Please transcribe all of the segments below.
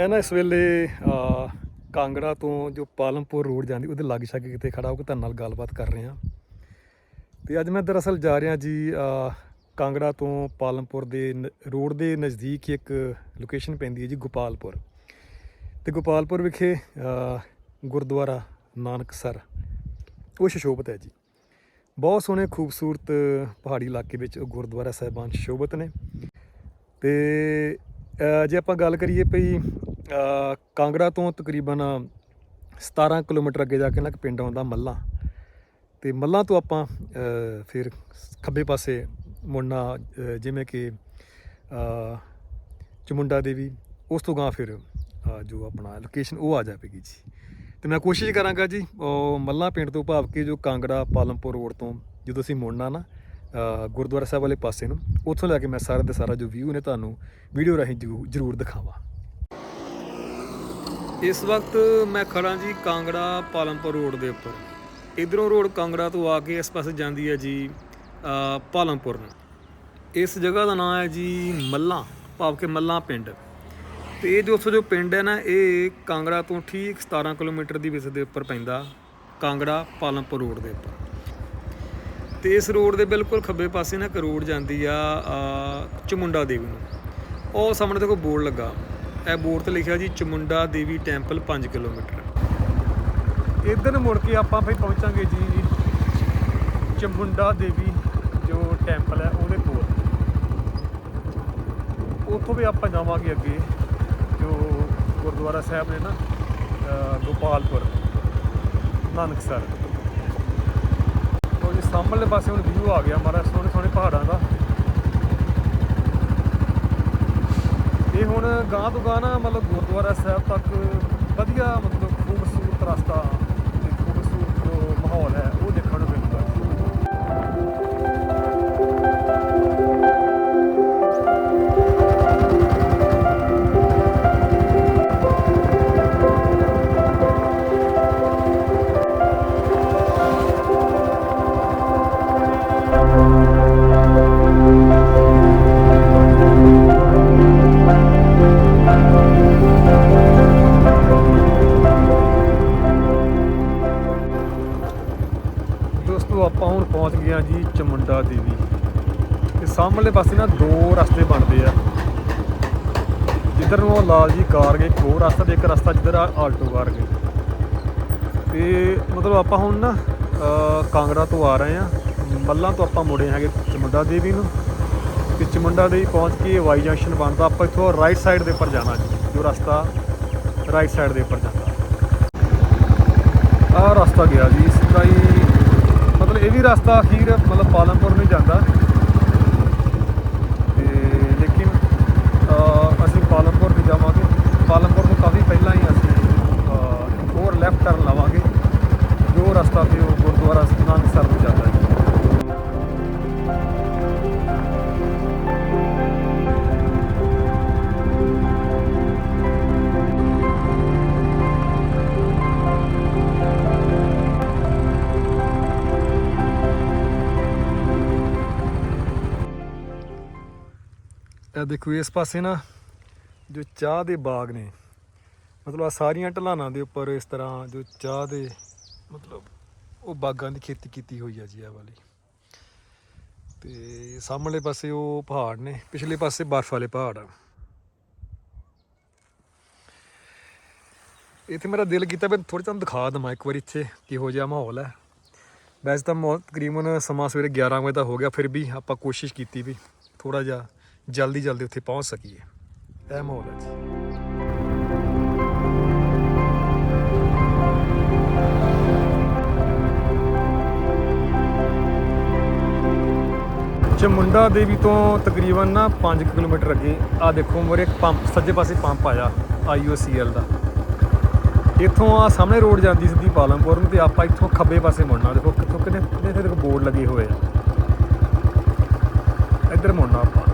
ਮੈਂ ਨਾ ਇਸ ਵੇਲੇ ਕਾਂਗੜਾ ਤੋਂ ਜੋ ਪਾਲਮਪੁਰ ਰੋਡ ਜਾਂਦੀ ਉਹਦੇ ਲਾਗੇ ਛਾਗੇ ਕਿਤੇ ਖੜਾ ਹੋ ਕੇ ਤੁਹਾਡੇ ਨਾਲ ਗੱਲਬਾਤ ਕਰ ਰਿਹਾ। ਹਾਂ ਤੇ ਅੱਜ ਮੈਂ ਦਰਅਸਲ ਜਾ ਰਿਹਾ ਜੀ ਕਾਂਗੜਾ ਤੋਂ ਪਾਲਮਪੁਰ ਦੇ ਨ- ਰੋਡ ਦੇ ਨਜ਼ਦੀਕ ਇੱਕ ਲੋਕੇਸ਼ਨ ਪੈਂਦੀ ਹੈ ਜੀ ਗੋਪਾਲਪੁਰ। ਤੇ ਗੋਪਾਲਪੁਰ ਵਿਖੇ ਅ, ਗੁਰਦੁਆਰਾ ਨਾਨਕਸਰ ਉਹ ਸ਼ਸ਼ੋਭਤ ਹੈ ਜੀ। ਬਹੁਤ ਸੋਹਣੇ ਖੂਬਸੂਰਤ ਪਹਾੜੀ ਇਲਾਕੇ ਵਿੱਚ ਉਹ ਗੁਰਦੁਆਰਾ ਸਾਹਿਬਾਨ ਸ਼ੋਭਤ ਨੇ। ਤੇ ਜੇ ਆਪਾਂ ਗੱਲ ਕਰੀਏ ਭਈ ਕਾਂਗੜਾ ਤੋਂ ਤਕਰੀਬਨ 17 ਕਿਲੋਮੀਟਰ ਅੱਗੇ ਜਾ ਕੇ ਨਾ ਇੱਕ ਪਿੰਡ ਆਉਂਦਾ ਮੱਲਾ। ਤੇ ਮੱਲਾ ਤੋਂ ਆਪਾਂ ਫਿਰ ਖੱਬੇ ਪਾਸੇ ਮੁੜਨਾ ਜਿਵੇਂ ਕਿ ਚਮੁੰਡਾ ਦੇਵੀ, ਉਸ ਤੋਂ ਗਾਂ ਫਿਰ ਜੋ ਆਪਣਾ ਲੋਕੇਸ਼ਨ ਉਹ ਆ ਜਾਵੇਗੀ ਜੀ। ਤੇ ਮੈਂ ਕੋਸ਼ਿਸ਼ ਕਰਾਂਗਾ ਜੀ, ਉਹ ਮੱਲਾ ਪਿੰਡ ਤੋਂ ਭਾਵ ਕਿ ਜੋ ਕਾਂਗੜਾ ਪਾਲਮਪੁਰ ਰੋਡ ਤੋਂ ਜਦੋਂ ਅਸੀਂ ਮੁੜਨਾ ਨਾ ਗੁਰਦੁਆਰਾ ਸਾਹਿਬ ਵਾਲੇ ਪਾਸੇ ਨੂੰ, ਉੱਥੋਂ ਲੈ ਕੇ ਮੈਂ ਸਾਰਾ ਦਾ ਸਾਰਾ ਜੋ ਵਿਊ ਨੇ ਤੁਹਾਨੂੰ ਵੀਡੀਓ ਰਾਹੀਂ ਜ਼ਰੂਰ ਜ਼ਰੂਰ ਦਿਖਾਵਾਂ। ਇਸ ਵਕਤ ਮੈਂ ਖੜਾ ਜੀ ਕਾਂਗੜਾ ਪਾਲਮਪੁਰ ਰੋਡ ਦੇ ਉੱਪਰ। ਇਧਰੋਂ ਰੋਡ ਕਾਂਗੜਾ ਤੋਂ ਆ ਕੇ ਇਸ ਪਾਸੇ ਜਾਂਦੀ ਹੈ ਜੀ ਪਾਲਮਪੁਰ ਨੂੰ। ਇਸ ਜਗ੍ਹਾ ਦਾ ਨਾਮ ਹੈ ਜੀ ਮੱਲਾ, ਭਾਵ ਕਿ ਮੱਲਾ ਪਿੰਡ। ਤੇ ਇਹ ਜੋ ਉੱਥੋਂ ਜੋ ਪਿੰਡ ਹੈ ਨਾ, ਇਹ ਕਾਂਗੜਾ ਤੋਂ ਠੀਕ 17 ਕਿਲੋਮੀਟਰ ਦੀ ਵਿਸ ਦੇ ਉੱਪਰ ਪੈਂਦਾ, ਕਾਂਗੜਾ ਪਾਲਮਪੁਰ ਰੋਡ ਦੇ ਉੱਪਰ। ਤੇ ਇਸ ਰੋਡ ਦੇ ਬਿਲਕੁਲ ਖੱਬੇ ਪਾਸੇ ਨਾ ਇੱਕ ਰੋਡ ਜਾਂਦੀ ਆ ਚਮੁੰਡਾ ਦੇਵੀ ਨੂੰ। ਉਹ ਸਾਹਮਣੇ ਦੇਖੋ ਬੋਰਡ ਲੱਗਾ। ਇਹ ਬੋਰਡ ਤੇ ਲਿਖਿਆ ਜੀ, ਚਮੁੰਡਾ ਦੇਵੀ ਟੈਂਪਲ 5 ਕਿਲੋਮੀਟਰ। ਇੱਧਰ ਮੁੜ ਕੇ ਆਪਾਂ ਫਿਰ ਪਹੁੰਚਾਂਗੇ ਜੀ, ਚਮੁੰਡਾ ਦੇਵੀ ਜੋ ਟੈਂਪਲ ਹੈ, ਉਹਦੇ ਕੋਲ। ਉੱਥੋਂ ਵੀ ਆਪਾਂ ਜਾਵਾਂਗੇ ਅੱਗੇ, ਜੋ ਗੁਰਦੁਆਰਾ ਸਾਹਿਬ ਨੇ ਨਾ ਗੋਪਾਲਪੁਰ, ਨਾਨਕਸਰ। ਉਹ ਜੀ, ਸਾਹਮਣੇ ਪਾਸੇ ਹੁਣ ਵਿਊ ਆ ਗਿਆ ਮਾਰਾ ਸੋਹਣੇ ਸੋਹਣੇ ਪਹਾੜਾਂ ਦਾ। ਇਹ ਹੁਣ ਗਾਂ ਤੋਂ ਗਾਂ ਨਾ ਮਤਲਬ ਗੁਰਦੁਆਰਾ ਸਾਹਿਬ ਤੱਕ ਵਧੀਆ ਮਤਲਬ ਖੂਬਸੂਰਤ ਰਸਤਾ ਤੇ ਖੂਬਸੂਰਤ ਮਾਹੌਲ ਹੈ, ਉਹ ਦੇਖਣ ਨੂੰ ਸਾਹਮਣੇ ਪਾਸੇ ਨਾ ਦੋ ਰਸਤੇ ਬਣਦੇ ਆ। ਜਿੱਧਰ ਨੂੰ ਉਹ ਲਾਲ ਜੀ ਕਾਰ ਗਏ ਇੱਕ ਹੋਰ ਰਸਤਾ ਤੇ ਇੱਕ ਰਸਤਾ ਜਿੱਧਰ ਆਲਟੋ ਕਾਰ ਗਏ ਤੇ ਮਤਲਬ ਆਪਾਂ ਹੁਣ ਨਾ ਕਾਂਗੜਾ ਤੋਂ ਆ ਰਹੇ ਆ। ਮੱਲਾਂ ਤੋਂ ਆਪਾਂ ਮੁੜੇ ਹੈਗੇ ਚਮੁੰਡਾ ਦੇਵੀ ਨੂੰ। ਤੇ ਚਮੁੰਡਾ ਦੇਵੀ ਪਹੁੰਚ ਕੇ ਵਾਈ ਜੰਕਸ਼ਨ ਬਣਦਾ। ਆਪਾਂ ਇੱਥੋਂ ਰਾਈਟ ਸਾਈਡ ਦੇ ਉੱਪਰ ਜਾਣਾ ਜੀ। ਜੋ ਰਸਤਾ ਰਾਈਟ ਸਾਈਡ ਦੇ ਉੱਪਰ ਜਾਂਦਾ। ਆਹ ਰਸਤਾ ਗਿਆ ਜੀ। ਸਿੱਧਾ ਹੀ ਮਤਲਬ ਇਹ ਵੀ ਰਸਤਾ ਅਖੀਰ ਮਤਲਬ ਪਾਲਮਪੁਰ ਨੂੰ ਜਾਂਦਾ ਤੇ ਲੇਕਿਨ ਅ, ਅਸੀਂ ਪਾਲਮਪੁਰ ਨਹੀਂ ਜਾਵਾਂਗੇ। ਪਾਲਮਪੁਰ ਤੋਂ ਕਾਫੀ ਪਹਿਲਾਂ ਹੀ ਅਸੀਂ ਹੋਰ ਲੈਫਟ ਟਰਨ ਲਵਾਂਗੇ। ਜੋ ਰਸਤਾ ਤੇ ਉਹ ਗੁਰਦੁਆਰਾ ਨਾਨਕਸਰ ਨੂੰ ਜਾਂਦਾ ਹੈ। ਇਹ ਦੇਖੋ, ਇਸ ਪਾਸੇ ਨਾ ਜੋ ਚਾਹ ਦੇ ਬਾਗ ਨੇ, ਮਤਲਬ ਆ ਸਾਰੀਆਂ ਢਲਾਨਾਂ ਦੇ ਉੱਪਰ ਇਸ ਤਰ੍ਹਾਂ ਜੋ ਚਾਹ ਦੇ, ਮਤਲਬ ਉਹ ਬਾਗਾਂ ਦੀ ਖੇਤੀ ਕੀਤੀ ਹੋਈ ਆ ਜੀ ਇਹ ਵਾਲੀ। ਤੇ ਸਾਹਮਣੇ ਪਾਸੇ ਉਹ ਪਹਾੜ ਨੇ, ਪਿਛਲੇ ਪਾਸੇ ਬਰਫ਼ ਵਾਲੇ ਪਹਾੜ ਆ। ਇੱਥੇ ਮੇਰਾ ਦਿਲ ਕੀਤਾ ਵੀ ਥੋੜੀ ਤੁਹਾਨੂੰ ਦਿਖਾ ਦਵਾਂ ਇੱਕ ਵਾਰੀ ਇੱਥੇ ਕਿਹੋ ਜਿਹਾ ਮਾਹੌਲ ਹੈ ਵੈਸੇ ਤਾਂ ਮੌ- ਤਕਰੀਬਨ ਸਮਾਂ ਸਵੇਰੇ 11 ਵਜੇ ਦਾ ਹੋ ਗਿਆ, ਫਿਰ ਵੀ ਆਪਾਂ ਕੋਸ਼ਿਸ਼ ਕੀਤੀ ਵੀ ਥੋੜਾ ਜਿਹਾ ਜਲਦੀ ਜਲਦੀ ਉੱਥੇ ਪਹੁੰਚ ਸਕੀਏ। ਇਹ ਮਾਹੌਲ ਚਮੁੰਡਾ ਦੇਵੀ ਤੋਂ ਤਕਰੀਬਨ ਨਾ 5 ਕਿਲੋਮੀਟਰ ਅੱਗੇ ਆ ਦੇਖੋ ਮੋਰੇ ਇੱਕ ਪੰਪ, ਸੱਜੇ ਪਾਸੇ ਪੰਪ ਆਇਆ ਆਈਓਸੀਐਲ ਦਾ। ਇੱਥੋਂ ਆ ਸਾਹਮਣੇ ਰੋਡ ਜਾਂਦੀ ਸਿੱਧੀ ਪਾਲਮਪੁਰ ਨੂੰ ਤੇ ਆਪਾਂ ਇੱਥੋਂ ਖੱਬੇ ਪਾਸੇ ਮੁੜਨਾ। ਦੇਖੋ ਕਿੱਥੋਂ ਕਿੰਨੇ ਕਿੰਨੇ ਦੇਖੋ ਬੋਰਡ ਲੱਗੇ ਹੋਏ ਆ। ਇੱਧਰ ਮੁੜਨਾ ਆਪਾਂ।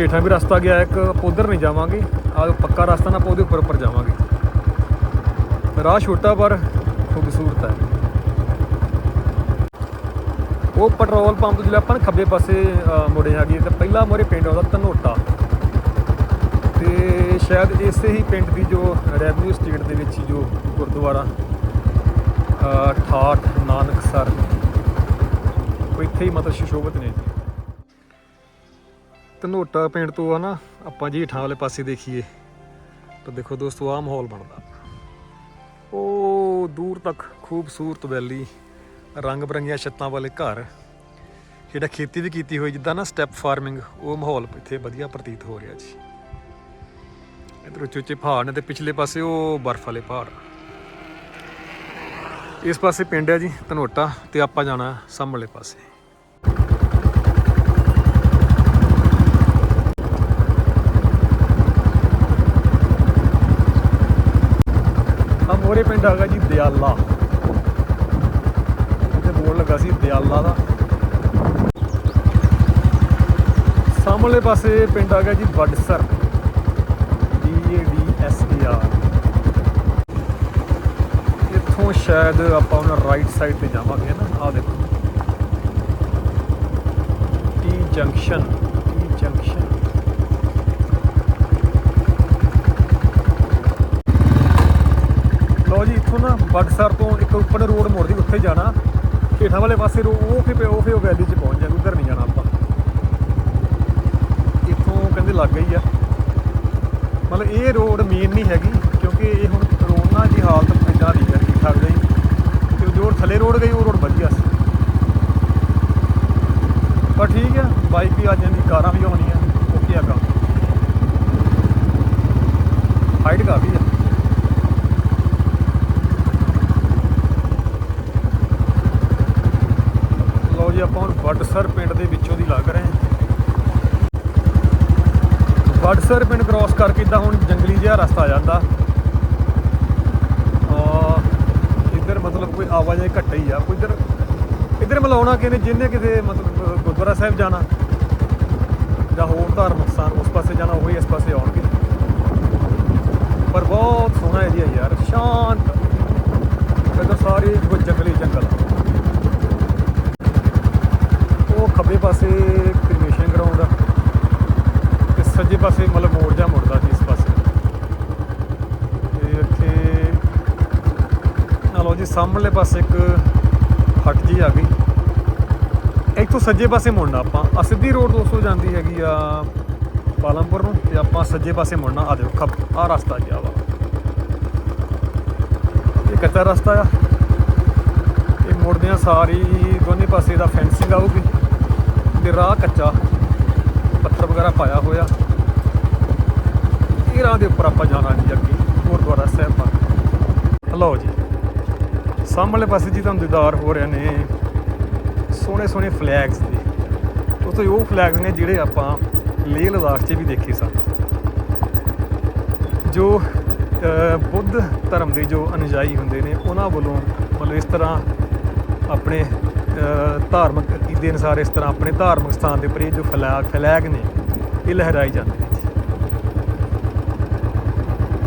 ਹੇਠਾਂ ਵੀ ਰਸਤਾ ਗਿਆ ਇੱਕ ਆਪਾਂ ਉੱਧਰ ਨਹੀਂ ਜਾਵਾਂਗੇ ਆ ਪੱਕਾ ਰਸਤਾ ਨਾ ਆਪਾਂ ਉਹਦੇ ਉੱਪਰ ਉੱਪਰ ਜਾਵਾਂਗੇ। ਰਾਹ ਛੋਟਾ ਪਰ ਖੂਬਸੂਰਤ ਹੈ। ਉਹ ਪੈਟਰੋਲ ਪੰਪ ਜਿਹੜਾ ਆਪਾਂ ਨਾ ਖੱਬੇ ਪਾਸੇ ਅ, ਮੁੜੇ ਹੈਗੇ ਤੇ ਪਹਿਲਾ ਮੋਰੇ ਪਿੰਡ ਆਉਂਦਾ ਧਨੋਟਾ। ਤੇ ਸ਼ਾਇਦ ਇਸੇ ਹੀ ਪਿੰਡ ਦੀ ਜੋ ਰੈਵਨਿਊ ਸਟੇਟ ਦੇ ਵਿੱਚ ਜੋ ਗੁਰਦੁਆਰਾ ਠਾਠ ਨਾਨਕ ਸਰ ਉਹ ਇੱਥੇ ਹੀ ਮਤਲਬ ਸ਼ਸ਼ੋਭਤ ਨੇ। ਧਨੋਟਾ ਪਿੰਡ ਤੋਂ ਆ ਨਾ, ਆਪਾਂ ਜੀ ਠਾਂ ਵਾਲੇ ਪਾਸੇ ਦੇਖੀਏ, ਤਾਂ ਦੇਖੋ ਦੋਸਤੋ, ਆਹ ਮਾਹੌਲ ਬਣਦਾ। ਉਹ ਦੂਰ ਤੱਕ ਖੂਬਸੂਰਤ ਵੈਲੀ, ਰੰਗ ਬਰੰਗੀਆਂ ਛੱਤਾਂ ਵਾਲੇ ਘਰ, ਜਿਹੜਾ ਖੇਤੀ ਵੀ ਕੀਤੀ ਹੋਈ, ਜਿੱਦਾਂ ਨਾ ਸਟੈਪ ਫਾਰਮਿੰਗ, ਉਹ ਮਾਹੌਲ ਇੱਥੇ ਵਧੀਆ ਪ੍ਰਤੀਤ ਹੋ ਰਿਹਾ ਜੀ। ਇਧਰ ਉੱਚੇ ਉੱਚੇ ਪਹਾੜ ਨੇ ਤੇ ਪਿਛਲੇ ਪਾਸੇ ਉਹ ਬਰਫ਼ ਵਾਲੇ ਪਹਾੜ। ਇਸ ਪਾਸੇ ਪਿੰਡ ਹੈ ਜੀ ਧਨੋਟਾ ਤੇ ਆਪਾਂ ਜਾਣਾ ਸਾਹਮਣੇ ਪਾਸੇ ਆ ਮੋਰੇ ਪਿੰਡ ਹੈਗਾ ਜੀ ਦਿਆਲਾ। ਇੱਥੇ ਬੋਰਡ ਲੱਗਾ ਸੀ ਦਿਆਲਾ ਦਾ। ਸਾਹਮਣੇ ਪਾਸੇ ਪਿੰਡ ਆ ਗਿਆ ਜੀ Wadsar. D A D S E R ਇੱਥੋਂ ਸ਼ਾਇਦ ਆਪਾਂ ਉਹਨਾਂ ਰਾਈਟ ਸਾਈਡ ਤੇ ਜਾਵਾਂਗੇ ਨਾ। ਆਹ ਦੇਖੋ। ਟੀ ਜੰਕਸ਼ਨ ਟੀ ਜੰਕਸ਼ਨ ਲਓ ਜੀ ਇੱਥੋਂ ਨਾ ਬਗਸਰ ਤੋਂ ਇੱਕ ਉੱਪਰ ਰੋਡ ਮੁੜਦੀ, ਉੱਥੇ ਜਾਣਾ। ਹੇਠਾਂ ਵਾਲੇ ਪਾਸੇ ਰੋ, ਉਹ ਫੇ ਉਹ ਫੇ ਉਹ ਵੈਲੀ 'ਚ ਪਹੁੰਚ ਜਾਣਾ ਉਧਰ ਨਹੀਂ ਜਾਣਾ ਆਪਾਂ। ਇੱਥੋਂ ਕਹਿੰਦੇ ਲੱਗ ਗਈ ਆ। ਮਤਲਬ ਇਹ ਰੋਡ ਮੇਨ ਨਹੀਂ ਹੈਗੀ, ਕਿਉਂਕਿ ਇਹ ਹੁਣ ਕਰੋਨਾ ਦੀ ਹਾਲਤ ਇਦਾਂ ਦੀ ਹੈ ਠੀਕ ਠਾਕ ਗਈ ਤੇ ਜੋ ਥੱਲੇ ਰੋਡ ਗਈ, ਉਹ ਰੋਡ ਵਧੀਆ ਸੀ। ਪਰ ਠੀਕ ਆ, ਬਾਈਕ ਵੀ ਆ ਜਾਂਦੀ ਕਾਰਾਂ ਵੀ ਆਉਣੀਆਂ, ਓਕੇ ਆ ਕੰਮ। ਹਾਈਟ ਕਾਫੀ ਆ ਲਓ ਜੀ ਆਪਾਂ ਹੁਣ ਵਡਸਰ ਪਿੰਡ ਦੇ ਵਿੱਚੋਂ ਦੀ ਲੱਗ ਰਹੇ ਹਾਂ ਵਡਸਰ ਪਿੰਡ ਕ੍ਰਾਸ ਕਰਕੇ ਇਦਾਂ ਹੁਣ ਜੰਗਲੀ ਜਿਹਾ ਰਸਤਾ ਆ ਜਾਂਦਾ। ਆ ਇੱਧਰ ਮਤਲਬ ਕੋਈ ਆਵਾਜਾਈ ਘੱਟ ਹੀ ਆ। ਕੋਈ ਇੱਧਰ ਇੱਧਰ ਮਲਾਉਣਾ ਕਿਨੇ ਜਿੰਨੇ ਕਿਤੇ ਮਤਲਬ ਗੁਰਦੁਆਰਾ ਸਾਹਿਬ ਜਾਣਾ ਜਾਂ ਹੋਰ ਧਾਰਮਿਕ ਸਥਾਨ ਉਸ ਪਾਸੇ ਜਾਣਾ, ਉਹੀ ਇਸ ਪਾਸੇ ਆਉਣਗੇ। ਪਰ ਬਹੁਤ ਸੋਹਣਾ ਏਰੀਆ ਯਾਰ, ਸ਼ਾਂਤ। ਇੱਧਰ ਸਾਰੇ ਕੋਈ ਜੰਗਲੀ ਜੰਗਲ ਉਹ ਖੱਬੇ ਪਾਸੇ ਕ੍ਰਿਮੇਸ਼ਨ ਗਰਾਊਂਡ ਆ। ਸੱਜੇ ਪਾਸੇ ਮਤਲਬ ਮੋੜ ਜਾ ਮੁੜਦਾ ਜੀ ਇਸ ਪਾਸੇ। ਤੇ ਇੱਥੇ ਆ ਲਓ ਜੀ ਸਾਹਮਣੇ ਪਾਸੇ ਇੱਕ ਹਟ ਜੀ ਆ ਗਈ। ਇੱਥੋਂ ਸੱਜੇ ਪਾਸੇ ਮੁੜਨਾ ਆਪਾਂ। ਆ ਸਿੱਧੀ ਰੋਡ ਦੋਸਤੋ ਜਾਂਦੀ ਹੈਗੀ ਆ ਪਾਲਮਪੁਰ ਨੂੰ ਤੇ ਆਪਾਂ ਸੱਜੇ ਪਾਸੇ ਮੁੜਨਾ। ਆ ਦੇਖੋ, ਖੱਬ ਆ ਰਸਤਾ ਗਿਆ ਵਾ। ਇਹ ਕੱਚਾ ਰਸਤਾ ਆ। ਇਹ ਮੁੜਦਿਆਂ ਸਾਰੀ ਦੋਨੇ ਪਾਸੇ ਦਾ ਫੈਂਸਿੰਗ ਆਊਗੀ ਤੇ ਰਾਹ ਕੱਚਾ। ਪੱਥਰ ਵਗੈਰਾ ਪਾਇਆ ਹੋਇਆ। ਇਹ ਰਾਹ ਦੇ ਉੱਪਰ ਆਪਾਂ ਜਾਣਾ ਜੀ ਅੱਗੇ, ਗੁਰਦੁਆਰਾ ਸਾਹਿਬ ਦਾ ਲਓ ਜੀ, ਸਾਹਮਣੇ ਪਾਸੇ ਜੀ ਤੁਹਾਨੂੰ ਦੀਦਾਰ ਹੋ ਰਹੇ ਨੇ ਸੋਹਣੇ ਸੋਹਣੇ ਫਲੈਗਸ ਦੇ ਦੋਸਤੋ ਇਹ ਉਹ ਫਲੈਗਸ ਨੇ ਜਿਹੜੇ ਆਪਾਂ ਲੇਹ ਲਦਾਖ 'ਚ ਵੀ ਦੇਖੇ ਸਨ। ਜੋ ਬੁੱਧ ਧਰਮ ਦੇ ਜੋ ਅਨੁਯਾਈ ਹੁੰਦੇ ਨੇ, ਉਹਨਾਂ ਵੱਲੋਂ ਮਤਲਬ ਇਸ ਤਰ੍ਹਾਂ ਆਪਣੇ ਧਾਰਮਿਕ ਅਕੀਦੇ ਅਨੁਸਾਰ ਇਸ ਤਰ੍ਹਾਂ ਆਪਣੇ ਧਾਰਮਿਕ ਸਥਾਨ ਦੇ ਉੱਪਰ ਇਹ ਜੋ ਫਲੈਗ ਫਲੈਗ ਨੇ, ਇਹ ਲਹਿਰਾਏ ਜਾਂਦੇ ਨੇ ਜੀ।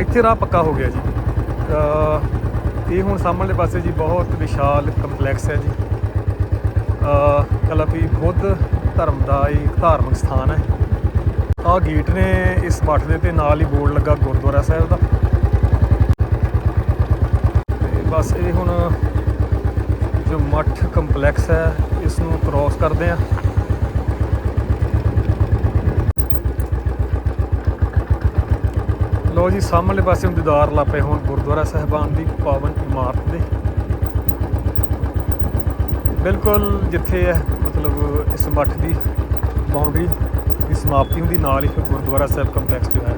ਇੱਥੇ ਰਾਹ ਪੱਕਾ ਹੋ ਗਿਆ ਜੀ। ਇਹ ਹੁਣ ਸਾਹਮਣੇ ਪਾਸੇ ਜੀ ਬਹੁਤ ਵਿਸ਼ਾਲ ਕੰਪਲੈਕਸ ਹੈ ਜੀ। ਅ ਕਲਪੀ ਬੁੱਧ ਧਰਮ ਦਾ ਇਹ ਧਾਰਮਿਕ ਸਥਾਨ ਹੈ। ਆਹ ਗੇਟ ਨੇ ਇਸ ਮੱਠ ਦੇ ਤੇ ਨਾਲ ਹੀ ਬੋਰਡ ਲੱਗਾ ਗੁਰਦੁਆਰਾ ਸਾਹਿਬ ਦਾ। ਤੇ ਬਸ ਇਹ ਹੁਣ ਜੋ ਮੱਠ ਕੰਪਲੈਕਸ ਹੈ ਇਸ ਨੂੰ ਕ੍ਰਾਸ ਕਰਦੇ ਆ ਲੋ ਜੀ, ਸਾਹਮਣੇ ਪਾਸੇ ਹੁਣ ਦੀਦਾਰ ਲਾਪੇ ਹੋਣ ਗੁਰਦੁਆਰਾ ਸਾਹਿਬਾਨ ਦੀ ਪਾਵਨ ਇਮਾਰਤ ਦੇ। ਬਿਲਕੁਲ ਜਿੱਥੇ ਹੈ ਮਤਲਬ ਇਸ ਮੱਠ ਦੀ ਬਾਉਂਡਰੀ ਦੀ ਸਮਾਪਤੀ ਹੁੰਦੀ, ਨਾਲ ਹੀ ਫਿਰ ਗੁਰਦੁਆਰਾ ਸਾਹਿਬ ਕੰਪਲੈਕਸ ਜੋ ਹੈ,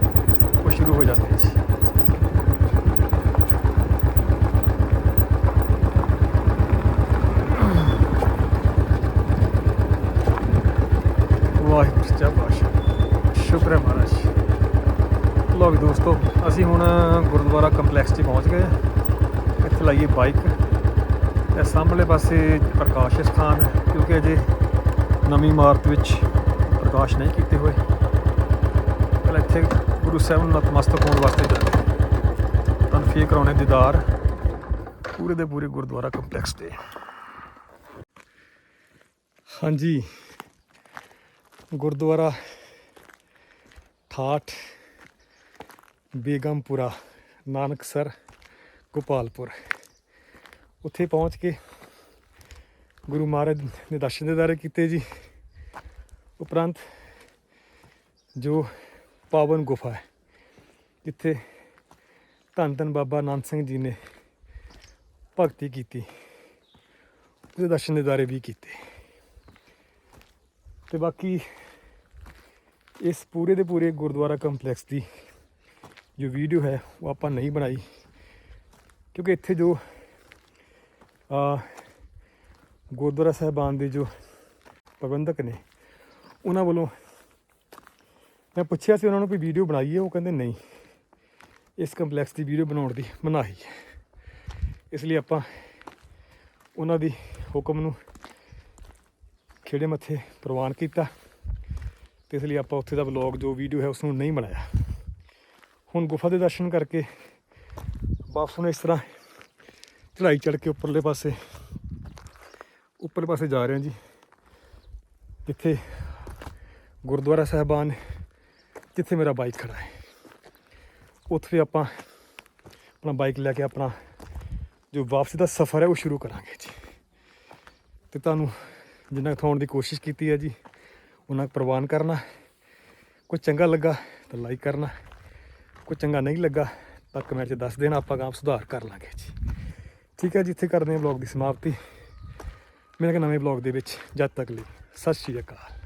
ਉਹ ਸ਼ੁਰੂ ਹੋ ਜਾਂਦਾ ਹੈ ਜੀ। ਵਾਹਿਗੁਰੂ ਸੱਚਾ ਪਾਤਸ਼ਾਹ ਸ਼ੁਕਰ ਹੈ ਮਹਾਰਾਜ। ਲੋ ਵੀ ਦੋਸਤੋ, ਅਸੀਂ ਹੁਣ ਗੁਰਦੁਆਰਾ ਕੰਪਲੈਕਸ 'ਚ ਪਹੁੰਚ ਗਏ ਹਾਂ। ਇੱਥੇ ਲਾਈਏ ਬਾਈਕ। ਇਹ ਸਾਹਮਣੇ ਪਾਸੇ ਪ੍ਰਕਾਸ਼ ਸਥਾਨ ਹੈ, ਕਿਉਂਕਿ ਅਜੇ ਨਵੀਂ ਇਮਾਰਤ ਵਿੱਚ ਪ੍ਰਕਾਸ਼ ਨਹੀਂ ਕੀਤੇ ਹੋਏ। ਪਹਿਲਾਂ ਇੱਥੇ ਗੁਰੂ ਸਾਹਿਬ ਨੂੰ ਨਤਮਸਤਕ ਹੋਣ ਵਾਸਤੇ ਜਾਂਦੇ ਤੁਹਾਨੂੰ ਫੇਰ ਕਰਾਉਣੇ ਦੀਦਾਰ ਪੂਰੇ ਦੇ ਪੂਰੇ ਗੁਰਦੁਆਰਾ ਕੰਪਲੈਕਸ ਤੇ। ਹਾਂਜੀ ਗੁਰਦੁਆਰਾ ਠਾਠ, ਬੇਗਮਪੁਰਾ, ਨਾਨਕਸਰ, ਗੋਪਾਲਪੁਰ। ਉੱਥੇ ਪਹੁੰਚ ਕੇ ਗੁਰੂ ਮਹਾਰਾਜ ਦੇ ਦਰਸ਼ਨ ਦਿਦਾਰੇ ਕੀਤੇ ਜੀ। ਉਪਰੰਤ ਜੋ ਪਾਵਨ ਗੁਫਾ ਹੈ, ਜਿੱਥੇ ਧੰਨ ਧੰਨ ਬਾਬਾ ਨਾਨਕ ਸਿੰਘ ਜੀ ਨੇ ਭਗਤੀ ਕੀਤੀ, ਉਹਦੇ ਦਰਸ਼ਨ ਦਿਦਾਰੇ ਵੀ ਕੀਤੇ। ਤੇ ਬਾਕੀ ਇਸ ਪੂਰੇ ਦੇ ਪੂਰੇ ਗੁਰਦੁਆਰਾ ਕੰਪਲੈਕਸ ਦੀ ਜੋ ਵੀਡੀਓ ਹੈ, ਉਹ ਆਪਾਂ ਨਹੀਂ ਬਣਾਈ। ਕਿਉਂਕਿ ਇੱਥੇ ਜੋ, ਆ, ਗੁਰਦੁਆਰਾ ਸਾਹਿਬਾਨ ਦੇ ਜੋ ਪ੍ਰਬੰਧਕ ਨੇ, ਉਹਨਾਂ ਵੱਲੋਂ ਮੈਂ ਪੁੱਛਿਆ ਸੀ ਉਹਨਾਂ ਨੂੰ ਕੋਈ ਵੀਡੀਓ ਬਣਾਈ ਹੈ ਉਹ ਕਹਿੰਦੇ ਨਹੀਂ। ਇਸ ਕੰਪਲੈਕਸ ਦੀ ਵੀਡੀਓ ਬਣਾਉਣ ਦੀ ਮਨਾਹੀ ਹੈ। ਇਸ ਲਈ ਆਪਾਂ ਉਹਨਾਂ ਦੀ ਹੁਕਮ ਨੂੰ ਖੇੜੇ ਮੱਥੇ ਪ੍ਰਵਾਨ ਕੀਤਾ ਤੇ ਇਸ ਲਈ ਆਪਾਂ ਉੱਥੇ ਦਾ ਵਲੌਗ, ਜੋ ਵੀਡੀਓ ਹੈ ਉਸ ਨੂੰ ਨਹੀਂ ਬਣਾਇਆ। ਹੁਣ ਗੁਫਾ ਦੇ ਦਰਸ਼ਨ ਕਰਕੇ ਵਾਪਸ ਨੂੰ ਇਸ ਤਰ੍ਹਾਂ ਚੜਾਈ ਚੜ ਕੇ ਉੱਪਰਲੇ ਪਾਸੇ ਉੱਪਰਲੇ ਪਾਸੇ ਜਾ ਰਹੇ ਹਾਂ ਜੀ, ਜਿੱਥੇ ਗੁਰਦੁਆਰਾ ਸਾਹਿਬਾਨ, ਜਿੱਥੇ ਮੇਰਾ ਬਾਈਕ ਖੜਾ ਹੈ। ਉੱਥੇ ਆਪਾਂ ਆਪਣਾ ਬਾਈਕ ਲੈ ਕੇ ਆਪਣਾ ਜੋ ਵਾਪਸੀ ਦਾ ਸਫ਼ਰ ਹੈ ਉਹ ਸ਼ੁਰੂ ਕਰਾਂਗੇ ਜੀ। ਤੇ ਤੁਹਾਨੂੰ ਜਿੰਨਾ ਕੁ ਦੀ ਕੋਸ਼ਿਸ਼ ਕੀਤੀ ਹੈ ਜੀ, ਉਹਨਾਂ ਪ੍ਰਵਾਨ ਕਰਨਾ। ਕੋਈ ਚੰਗਾ ਲੱਗਾ ਤਾਂ ਲਾਈਕ ਕਰਨਾ, ਕੋਈ ਚੰਗਾ ਨਹੀਂ ਲੱਗਾ ਤਾਂ ਕਮੈਂਟ 'ਚ ਦੱਸ ਦੇਣਾ, ਆਪਾਂ ਕੰਮ ਸੁਧਾਰ ਕਰ ਲਾਂਗੇ ਜੀ। ਠੀਕ ਹੈ ਜੀ, ਇੱਥੇ ਕਰਦੇ ਹਾਂ ਵਲੌਗ ਦੀ ਸਮਾਪਤੀ। ਮੇਰੇ ਨਵੇਂ ਵਲੌਗ ਦੇ ਵਿੱਚ, ਜਦ ਤੱਕ ਲਈ, ਸਤਿ ਸ਼੍ਰੀ ਅਕਾਲ।